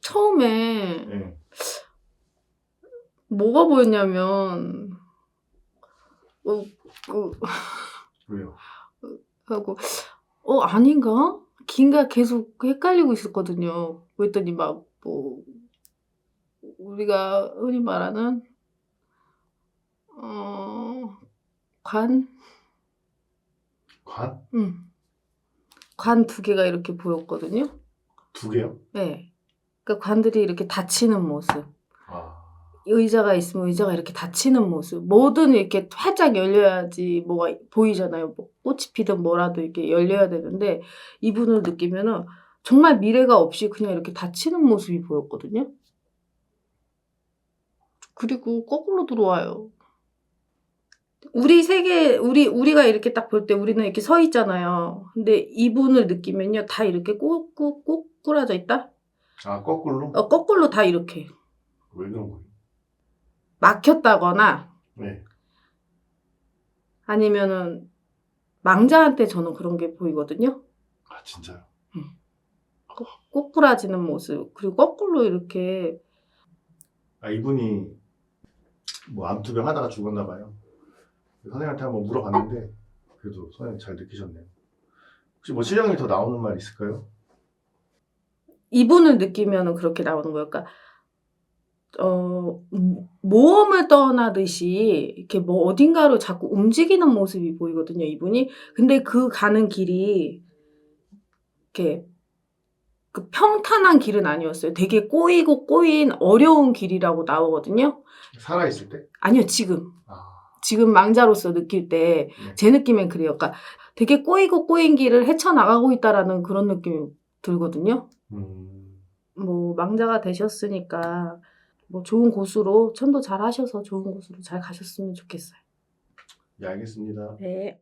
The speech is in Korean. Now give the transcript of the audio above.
처음에 네. 뭐가 보였냐면 어, 그 왜요? 하고 어 아닌가? 긴가 계속 헷갈리고 있었거든요. 그랬더니 막 뭐 우리가 흔히 말하는 어 관 관? 음. 관두 개가 이렇게 보였거든요. 두 개요? 네. 그러니까 관들이 이렇게 닫히는 모습. 아. 의자가 있으면 의자가 이렇게 닫히는 모습. 뭐든 이렇게 활짝 열려야지 뭐가 보이잖아요. 뭐 꽃이 피든 뭐라도 이렇게 열려야 되는데 이분을 느끼면은 정말 미래가 없이 그냥 이렇게 닫히는 모습이 보였거든요. 그리고 거꾸로 들어와요. 우리 세계 우리 우리가 이렇게 딱 볼 때 우리는 이렇게 서 있잖아요. 근데 이분을 느끼면요 다 이렇게 꼬 꾸라져 있다. 아, 거꾸로? 어, 거꾸로 다 이렇게 왜 그런 거예요? 막혔다거나 네. 아니면은 망자한테 저는 그런 게 보이거든요. 아, 진짜요? 꼬꾸라지는 모습 그리고 거꾸로 이렇게 아, 이분이 뭐 암투병 하다가 죽었나 봐요. 선생님한테 한번 물어봤는데 그래도 선생님 잘 느끼셨네요. 혹시 뭐 시장님 더 나오는 말 있을까요? 이분을 느끼면은 그렇게 나오는 거예요. 그러니까 어 모- 모험을 떠나듯이 이렇게 뭐 어딘가로 자꾸 움직이는 모습이 보이거든요. 이분이 근데 그 가는 길이 이렇게 그 평탄한 길은 아니었어요. 되게 꼬이고 꼬인 어려운 길이라고 나오거든요. 살아 있을 때? 아니요, 지금. 아, 지금 망자로서 느낄 때 네. 제 느낌엔 그래요. 그러니까 되게 꼬이고 꼬인 길을 헤쳐나가고 있다라는 그런 느낌이 들거든요. 음, 뭐 망자가 되셨으니까 뭐 좋은 곳으로 천도 잘 하셔서 좋은 곳으로 잘 가셨으면 좋겠어요. 예, 알겠습니다. 네.